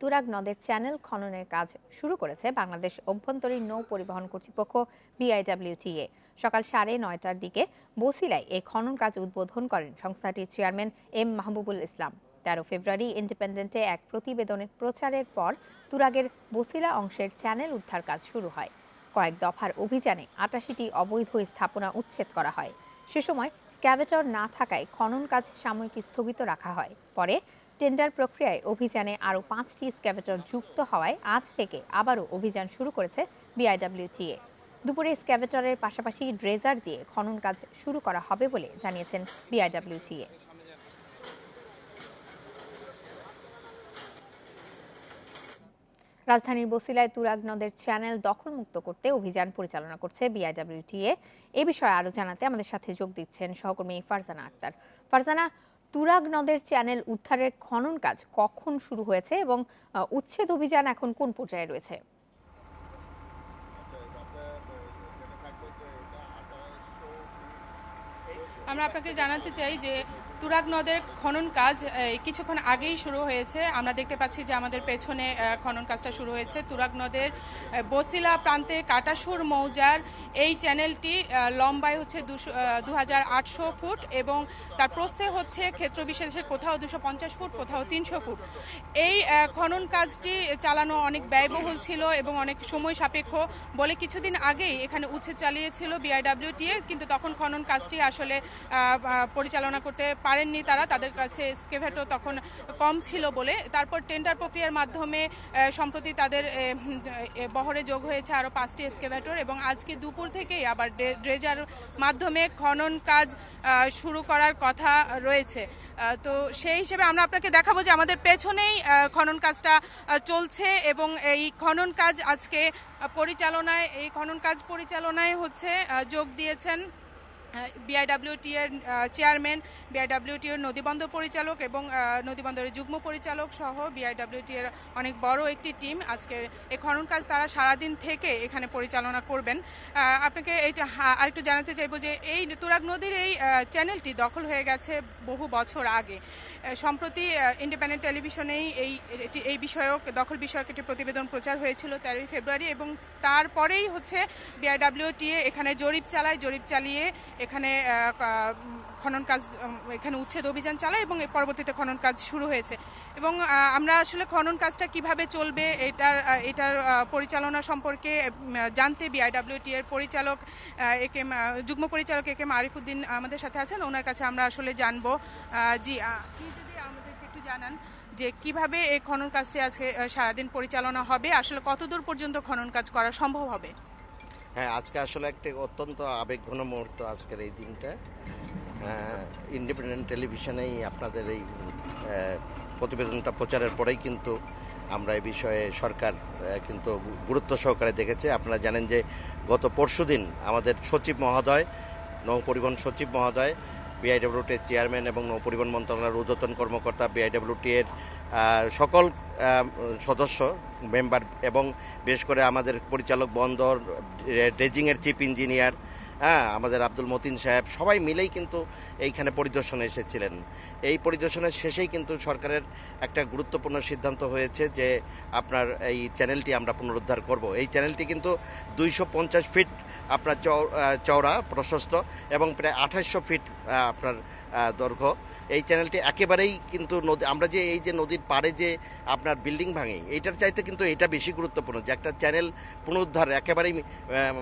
তুরাগ নদের চ্যানেল খননের কাজ শুরু করেছে বাংলাদেশ অভ্যন্তরীণ নৌ পরিবহন কর্তৃপক্ষ বিআইডব্লিউটিএ। সকাল সাড়ে নয়টার দিকে বসিলায় এই খনন কাজ উদ্বোধন করেন সংস্থাটির চেয়ারম্যান এম মাহবুবুল ইসলাম। তেরো ফেব্রুয়ারি ইন্ডিপেন্ডেন্টে এক প্রতিবেদনের প্রচারের পর তুরাগের বসিলা অংশের চ্যানেল উদ্ধার কাজ শুরু হয়। কয়েক দফার অভিযানে আটাশিটি অবৈধ স্থাপনা উচ্ছেদ করা হয়। সে সময় স্ক্যাভেটর না থাকায় খনন কাজ সাময়িক স্থগিত রাখা হয়। পরে টেন্ডার প্রক্রিয়ায় অভিযানে আরও পাঁচটি স্ক্যাভেটর যুক্ত হওয়ায় আজ থেকে আবারও অভিযান শুরু করেছে বিআইডব্লিউটিএ। দুপুরে স্ক্যাভেটরের পাশাপাশি ড্রেজার দিয়ে খনন কাজ শুরু করা হবে বলে জানিয়েছেন বিআইডব্লিউটিএ। রাজধানীর বসিলায় তুরাগ নদের চ্যানেল দখলমুক্ত করতে অভিযান পরিচালনা করছে বিআইডব্লিউটিএ। এ বিষয়ে আরও জানাতে আমাদের সাথে যোগ দিচ্ছেন সহকর্মী ফারজানা আক্তার। ফারজানা তুরাগ নদের চ্যানেল উদ্ধারের খনন কাজ কখন শুরু হয়েছে এবং উচ্ছেদ অভিযান এখন কোন পর্যায়ে রয়েছে? আমরা আপনাকে জানাতে চাই যে তুরাগ নদের খনন কাজ কিছুক্ষণ আগেই শুরু হয়েছে। আমরা দেখতে পাচ্ছি যে আমাদের পেছনে খনন কাজটা শুরু হয়েছে। তুরাগ নদের বসিলা প্রান্তে কাটাসুর মৌজার এই চ্যানেলটি লম্বায় হচ্ছে দুশো ফুট এবং তার প্রস্থে হচ্ছে ক্ষেত্র বিশেষে কোথাও দুশো ফুট, কোথাও তিনশো ফুট। এই খনন কাজটি চালানো অনেক ব্যয়বহুল ছিল এবং অনেক সময় সাপেক্ষ বলে কিছুদিন আগেই এখানে উচ্ছেদ চালিয়েছিল বিআইডব্লিউটিএ কিন্তু তখন খনন কাজটি আসলে পরিচালনা করতে পারেননি তারা, তাদের কাছে স্কেভেটো তখন কম ছিল বলে। তারপর টেন্ডার প্রক্রিয়ার মাধ্যমে সম্প্রতি তাদের বহরে যোগ হয়েছে আরও পাঁচটি স্কেভেটর এবং আজকে দুপুর থেকেই আবার ড্রে- ড্রেজার মাধ্যমে খনন কাজ শুরু করার কথা রয়েছে। তো সেই হিসেবে আমরা আপনাকে দেখাবো যে আমাদের পেছনেই খনন কাজটা চলছে এবং এই খনন কাজ আজকে পরিচালনায়, এই খনন কাজ পরিচালনায় হচ্ছে যোগ দিয়েছেন বিআইডব্লিউটি এর চেয়ারম্যান বিআইডব্লিউটি এর নদীবন্দর পরিচালক এবং নদীবন্দরের যুগ্ম পরিচালক সহ বিআইডব্লিউটি এর অনেক বড় একটি টিম আজকে এই খনন কাজ তারা সারাদিন থেকে এখানে পরিচালনা করবেন। আপনাকে এইটা আরেকটু জানাতে চাইব যে এই তুরাগ নদীর এই চ্যানেলটি দখল হয়ে গেছে বহু বছর আগে। সম্প্রতি ইন্ডিপেন্ডেন্ট টেলিভিশনেই এই, এটি- এই বিষয়ক, দখল বিষয়ক একটি প্রতিবেদন প্রচার হয়েছিল তেরোই ফেব্রুয়ারি এবং তারপরেই হচ্ছে বিআইডব্লিউটিএ এখানে জরিপ চালায়, জরিপ চালিয়ে এখানে কা- খনন কাজ এখানে উচ্ছেদ অভিযান চালায় এবং পরবর্তীতে খনন কাজ শুরু হয়েছে। এবং আমরা আসলে খনন কাজটা কীভাবে চলবে এটার এটার পরিচালনা সম্পর্কে জানতে বিআইডব্লিউটি এর পরিচালক একে এম, যুগ্ম পরিচালক একে এম আরিফুদ্দিন আমাদের সাথে আছেন। ওনার কাছে আমরা আসলে জানব জি যদি আমাদেরকে একটু জানান যে কীভাবে এই খনন কাজটি আজকে সারাদিন পরিচালনা হবে আসলে কতদূর পর্যন্ত খনন কাজ করা সম্ভব হবে? হ্যাঁ আজকে আসলে একটি অত্যন্ত আবেগঘন মুহূর্ত আজকের এই দিনটা। ইন্ডিপেন্ডেন্ট টেলিভিশনেই আপনাদের এই প্রতিবেদনটা প্রচারের পরেই কিন্তু আমরা এই বিষয়ে সরকার কিন্তু গুরুত্ব সহকারে দেখেছে। আপনারা জানেন যে গত পরশুদিন আমাদের সচিব মহোদয় নৌ পরিবহন সচিব মহোদয় বিআইডব্লিউটি এর চেয়ারম্যান এবং নৌ পরিবহন মন্ত্রণালয়ের ঊর্ধ্বতন কর্মকর্তা বিআইডব্লিউটি এর সকল সদস্য মেম্বার এবং বিশেষ করে আমাদের পরিচালক বন্দর ড্রেজিংয়ের চিফ ইঞ্জিনিয়ার হ্যাঁ আমাদের আব্দুল মতিন সাহেব সবাই মিলেই কিন্তু এইখানে পরিদর্শনে এসেছিলেন। এই পরিদর্শনের শেষেই কিন্তু সরকারের একটা গুরুত্বপূর্ণ সিদ্ধান্ত হয়েছে যে আপনার এই চ্যানেলটি আমরা পুনরুদ্ধার করব। এই চ্যানেলটি কিন্তু দুইশো পঞ্চাশ ফিট আপনার চওড়া, প্রশস্ত এবং প্রায় আঠাশশো ফিট আপনার দৈর্ঘ্য। এই চ্যানেলটি একেবারেই কিন্তু নদী, আমরা যে এই যে নদীর পাড়ে যে আপনার বিল্ডিং ভাঙে এইটার চাইতে কিন্তু এটা বেশি গুরুত্বপূর্ণ যে একটা চ্যানেল পুনরুদ্ধার, একেবারেই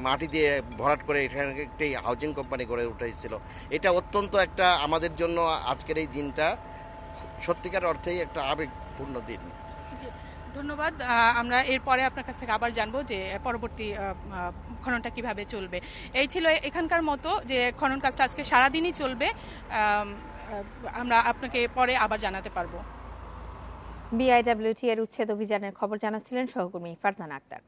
মাটি দিয়ে ভরাট করে এখানে একটি হাউজিং কোম্পানি গড়ে উঠেছিল। এটা অত্যন্ত একটা আমাদের জন্য আজকের এই দিনটা সত্যিকার অর্থেই একটা আবেগপূর্ণ দিন। ধন্যবাদ। আমরা এরপরে আপনার কাছ থেকে আবার জানব যে পরবর্তী খননটা কীভাবে চলবে। এই ছিল এখানকার মতো যে খনন কাজটা আজকে সারাদিনই চলবে। আমরা আপনাকে পরে আবার জানাতে পারব। বিআইডব্লিউটি এর উচ্ছেদ অভিযানের খবর জানাচ্ছিলেন সহকর্মী ফারজানা আক্তার।